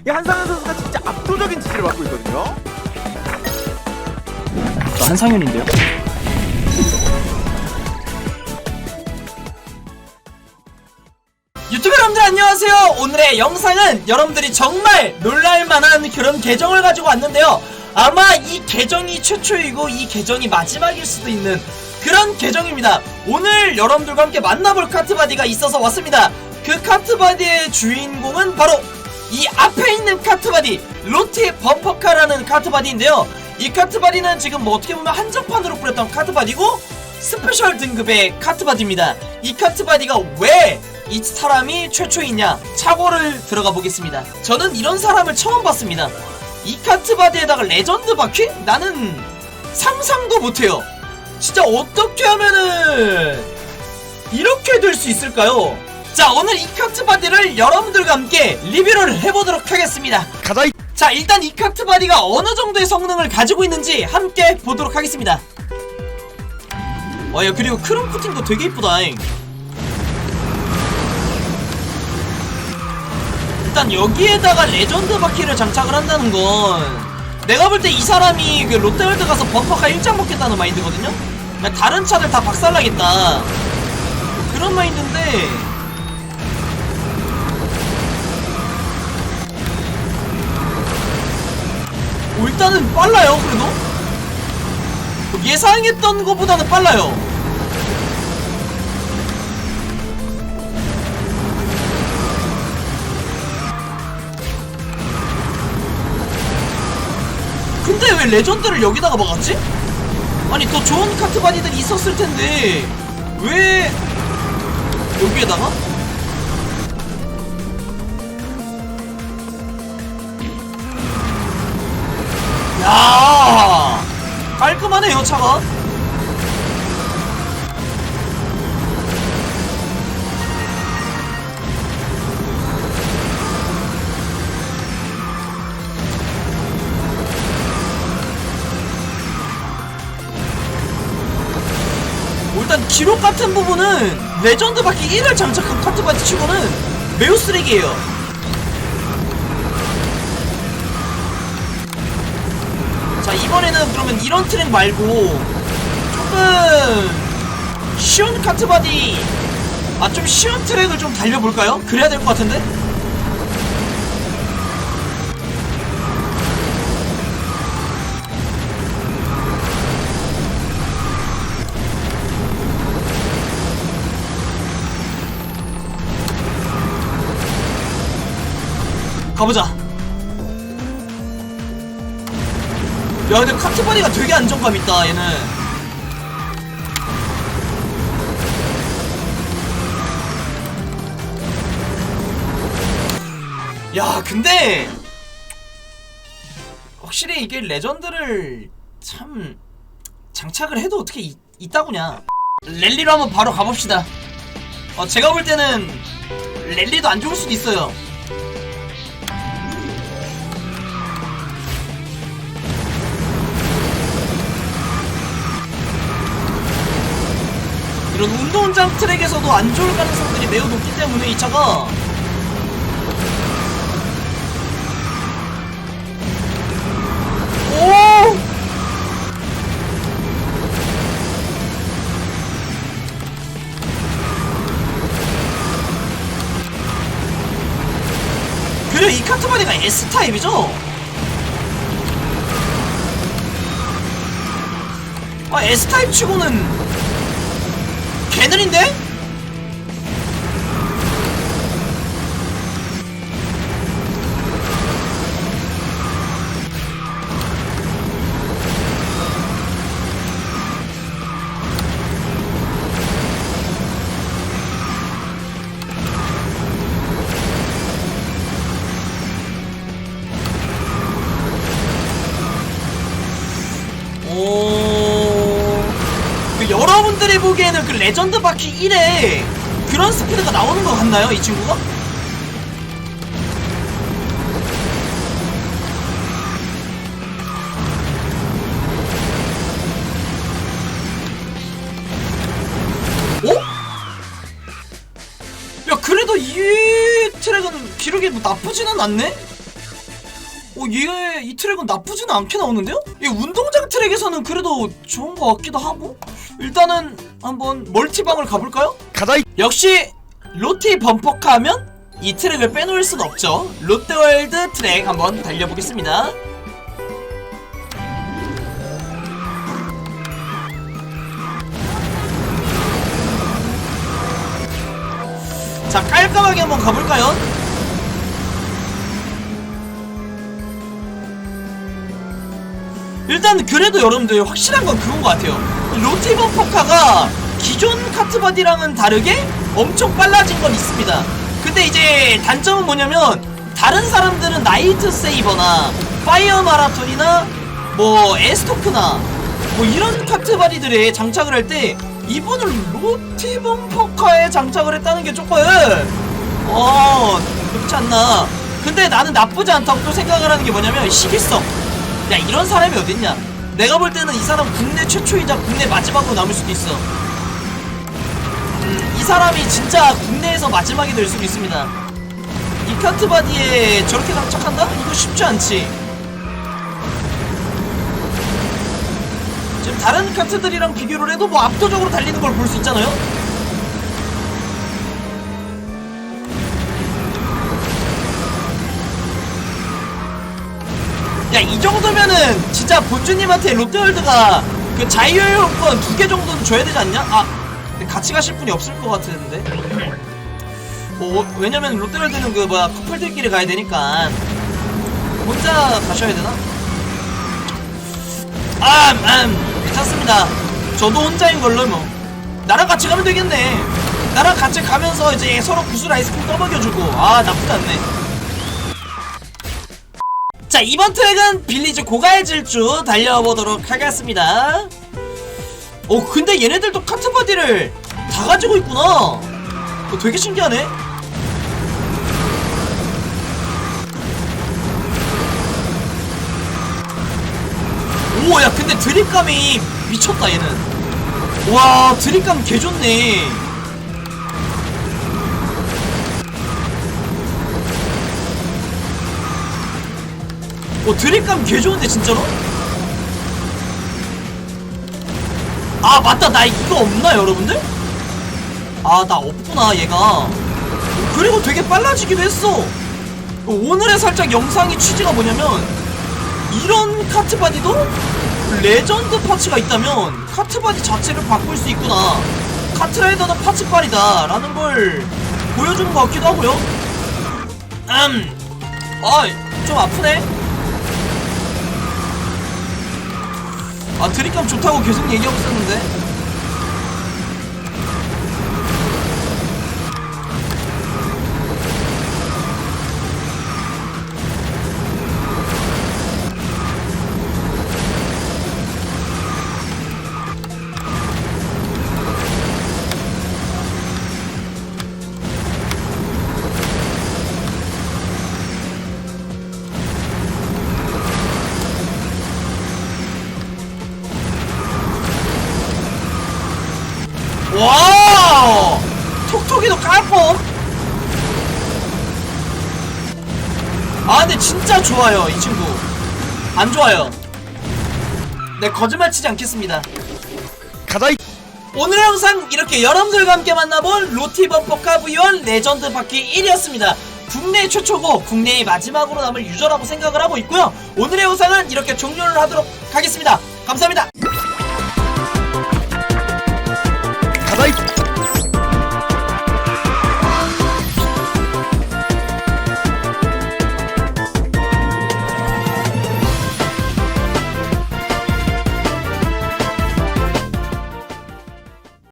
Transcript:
이 한상현 선수가 진짜 압도적인 지지를 받고 있거든요. 저 한상현인데요. 유튜브 여러분들 안녕하세요. 오늘의 영상은 여러분들이 정말 놀랄만한 그런 계정을 가지고 왔는데요. 아마 이 계정이 최초이고 이 계정이 마지막일 수도 있는 그런 계정입니다. 오늘 여러분들과 함께 만나볼 카트바디가 있어서 왔습니다. 그 카트바디의 주인공은 바로 이 앞에 있는 카트바디 로티 범퍼카라는 카트바디인데요. 이 카트바디는 지금 뭐 어떻게 보면 한정판으로 뿌렸던 카트바디고 스페셜 등급의 카트바디입니다. 이 카트바디가 왜 이 사람이 최초이냐 차고를 들어가 보겠습니다. 저는 이런 사람을 처음 봤습니다. 이 카트바디에다가 레전드 바퀴? 나는 상상도 못해요. 진짜 어떻게 하면은 이렇게 될 수 있을까요? 자 오늘 이 카트바디를 여러분들과 함께 리뷰를 해보도록 하겠습니다. 가자. 이자 일단 이 카트바디가 어느 정도의 성능을 가지고 있는지 함께 보도록 하겠습니다. 와야 그리고 크롬 코팅도 되게 이쁘다 일단 여기에다가 레전드 바퀴를 장착을 한다는 건 내가 볼 때 이 사람이 그 롯데월드 가서 범퍼카 1장 먹겠다는 마인드거든요? 그러니까 다른 차들 다 박살나겠다. 뭐 그런 마인드인데 일단은 빨라요 그래도 뭐 예상했던 것보다는 빨라요 근데 왜 레전드를 여기다가 박았지? 아니 더 좋은 카트바디들이 있었을 텐데 왜 여기에다가? 야. 깔끔하네요 차가. 뭐 일단 기록 같은 부분은 레전드 바퀴 1을 장착한 카트바디 치고는 매우 쓰레기예요 이번에는 그러면 이런 트랙 말고 조금 쉬운 카트바디 아 좀 쉬운 트랙을 좀 달려볼까요? 그래야 될 것 같은데? 가보자 야 근데 카트바디가 되게 안정감 있다 얘는. 야 근데 확실히 이게 레전드를 참 장착을 해도 어떻게 이, 있다구냐. 랠리로 한번 바로 가봅시다. 어 제가 볼 때는 랠리도 안 좋을 수도 있어요 이런 운동장 트랙에서도 안 좋을 가능성들이 매우 높기 때문에 이 차가 오! 그래 이 카트바디가 S타입이죠? 아 S타입 치고는 개느린데? 보기에는 그 레전드 바퀴 1에 그런 스피드가 나오는 것 같나요, 이 친구가? 오? 야, 그래도 이 트랙은 기록이 뭐 나쁘지는 않네? 어, 얘, 이 트랙은 나쁘지는 않게 나오는데요? 이 운동장 트랙에서는 그래도 좋은 것 같기도 하고. 일단은 한번 멀티방을 가볼까요? 가자 이 역시 로티 범퍼카 하면 이 트랙을 빼놓을 순 없죠. 롯데월드 트랙 한번 달려보겠습니다. 자, 깔끔하게 한번 가볼까요? 일단 그래도 여러분들 확실한 건 그건 것 같아요. 로티 범퍼카가 기존 카트바디랑은 다르게 엄청 빨라진 건 있습니다. 근데 이제 단점은 뭐냐면 다른 사람들은 나이트 세이버나 파이어 마라톤이나 뭐 에스토크나 뭐 이런 카트바디들에 장착을 할 때 이분은 로티 범퍼카에 장착을 했다는 게 조금 어 그렇지 않나. 근데 나는 나쁘지 않다고 또 생각을 하는 게 뭐냐면 시기성. 야 이런 사람이 어딨냐? 내가 볼 때는 이 사람 국내 최초이자 국내 마지막으로 남을 수도 있어. 음, 이 사람이 진짜 국내에서 마지막이 될 수도 있습니다. 이 카트바디에 저렇게 장착한다? 이거 쉽지 않지. 지금 다른 카트들이랑 비교를 해도 뭐 압도적으로 달리는 걸 볼 수 있잖아요 야 이 정도면은 진짜 본주님한테 롯데월드가 그 자유여권 두 개 정도는 줘야 되지 않냐? 아 근데 같이 가실 분이 없을 것 같은데 뭐 왜냐면 롯데월드는 그 뭐야 커플들끼리 가야 되니까 혼자 가셔야 되나? 아, 음, 괜찮습니다. 저도 혼자인 걸로 뭐 나랑 같이 가면 되겠네. 나랑 같이 가면서 이제 서로 구슬 아이스크림 떠먹여주고 아 나쁘지 않네. 자 이번 트랙은 빌리지 고가의 질주 달려보도록 하겠습니다. 오 근데 얘네들도 카트바디를 다 가지고 있구나. 어, 되게 신기하네. 오야 근데 드립감이 미쳤다 얘는. 와 드립감 개좋네 어 드립감 개 좋은데 진짜로? 아 맞다. 나 이거 없나 여러분들? 아 나 없구나 얘가. 그리고 되게 빨라지기도 했어. 오늘의 살짝 영상의 취지가 뭐냐면 이런 카트바디도 레전드 파츠가 있다면 카트바디 자체를 바꿀 수 있구나. 카트라이더는 파츠빨이다. 라는 걸 보여주는 것 같기도 하고요. 음 아좀 아프네 아 드립감 좋다고 계속 얘기하고 있었는데 근데 진짜 좋아요 이 친구 안 좋아요 네 거짓말 치지 않겠습니다 가자 이 오늘의 영상 이렇게 여러분들과 함께 만나본 로티 범퍼카 V1 레전드 바퀴 1이었습니다. 국내 최초고 국내의 마지막으로 남을 유저라고 생각을 하고 있고요. 오늘의 영상은 이렇게 종료를 하도록 하겠습니다. 감사합니다.